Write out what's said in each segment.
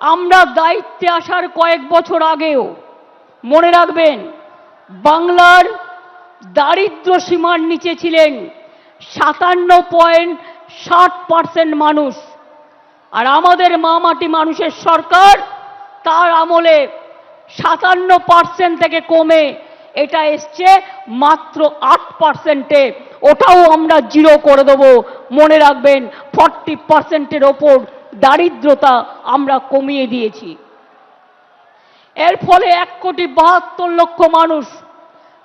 আমরা দায়িত্বে আসার কয়েক বছর আগেও, মনে রাখবেন, বাংলার দারিদ্র সীমার নিচে ছিলেন সাতান্ন পয়েন্ট ষাট পার্সেন্ট মানুষ। আর আমাদের মামাটি মানুষের সরকার, তার আমলে সাতান্ন পার্সেন্ট থেকে কমে এটা এসছে মাত্র আট পার্সেন্টে। ওটাও আমরা জিরো করে দেবো। মনে রাখবেন, ফর্টি পার্সেন্টের ওপর দারিদ্রতা আমরা কমিয়ে দিয়েছি। এর ফলে এক কোটি বাহাত্তর লক্ষ মানুষ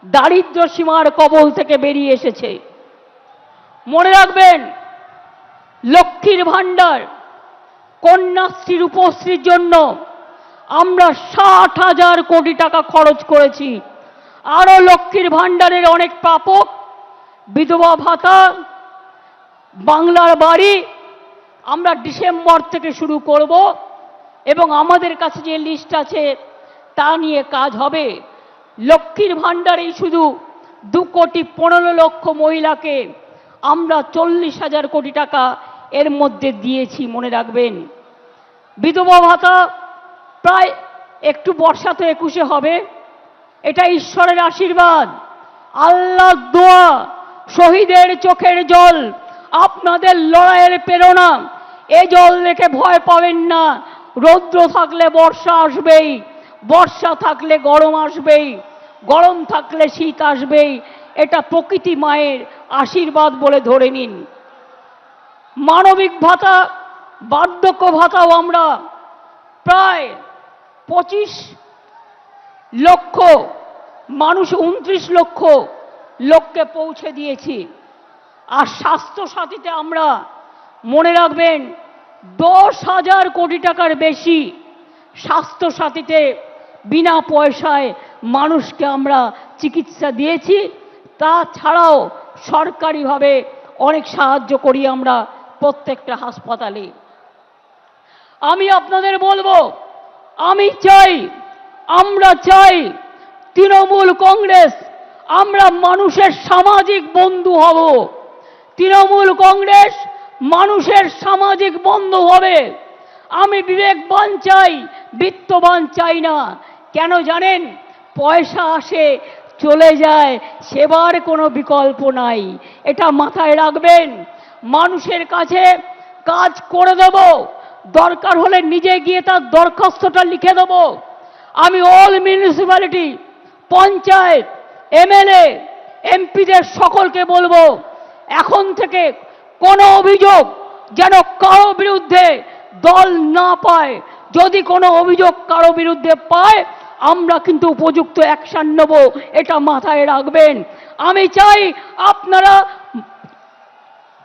দারিদ্র সীমার কবল থেকে বেরিয়ে এসেছে। মনে রাখবেন, লক্ষ্মীর ভাণ্ডার কন্যাশ্রী, রূপশ্রীর জন্য আমরা ষাট হাজার কোটি টাকা খরচ করেছি। আরও লক্ষ্মীর ভাণ্ডারের অনেক প্রাপক, বিধবা ভাতা, বাংলার বাড়ি আমরা ডিসেম্বর থেকে শুরু করব এবং আমাদের কাছে যে লিস্ট আছে, তা নিয়ে কাজ হবে। লক্ষ্মীর ভাণ্ডারেই শুধু দু কোটি পনেরো লক্ষ মহিলাকে আমরা চল্লিশ হাজার কোটি টাকা এর মধ্যে দিয়েছি, মনে রাখবেন। বিধবা ভাতা প্রায় একটু বর্ষা তো একুশে হবে। এটা ঈশ্বরের আশীর্বাদ। আল্লাহ দোয়া, শহীদের চোখের জল আপনাদের লড়াইয়ের প্রেরণা। এ জল দেখে ভয় পাবেন না। রৌদ্র থাকলে বর্ষা আসবেই। বর্ষা থাকলে গরম আসবেই। গরম থাকলে শীত আসবেই। এটা প্রকৃতি মায়ের আশীর্বাদ বলে ধরে নিন। মানবিক ভাতা, বার্ধক্য ভাতাও আমরা প্রায় পঁচিশ লক্ষ, মানুষ উনত্রিশ লক্ষ লোককে পৌঁছে দিয়েছি। আর স্বাস্থ্য সাথীতে আমরা মনে রাখবেন দশ হাজার কোটি টাকার বেশি স্বাস্থ্য সাথীতে বিনা পয়সায় মানুষকে আমরা চিকিৎসা দিয়েছি। তাছাড়াও সরকারিভাবে অনেক সাহায্য করি আমরা প্রত্যেকটা হাসপাতালে। আমি আপনাদের বলব, আমি চাই, আমরা চাই তৃণমূল কংগ্রেস, আমরা মানুষের সামাজিক বন্ধু হব। তৃণমূল কংগ্রেস মানুষের সামাজিক বন্ধু হবে। আমি বিবেকবান চাই, বিত্তবান চাই না। কেন জানেন? পয়সা আসে, চলে যায়, সেবার কোনো বিকল্প নাই। এটা মাথায় রাখবেন। মানুষের কাছে কাজ করে দেব। দরকার হলে নিজে গিয়ে তার দরখাস্তটা লিখে দেব। আমি অল মিউনিসিপ্যালিটি পঞ্চায়েত, এমএলএ, এমপিদের সকলকে বলব এখন থেকে কোনো অভিযোগ যেন কারও বিরুদ্ধে দল না পায়। যদি কোনো অভিযোগ কারও বিরুদ্ধে পায়, আমরা কিন্তু উপযুক্ত অ্যাকশন নেব, এটা মাথায় রাখবেন। আমি চাই আপনারা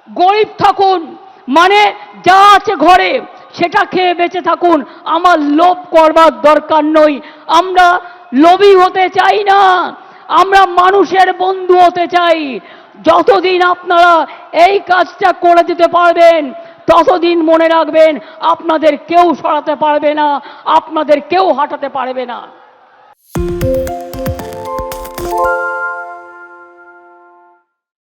গরিব থাকুন মানে যা আছে ঘরে সেটা খেয়ে বেঁচে থাকুন। আমার লোভ করবার দরকার নই। আমরা লোভী হতে চাই না। আমরা মানুষের বন্ধু হতে চাই। যতদিন আপনারা এই কাজটা করে দিতে পারবেন, ততদিন মনে রাখবেন, আপনাদের কেউ সরাতে পারবে না, আপনাদের কেউ হাঁটাতে পারবে না।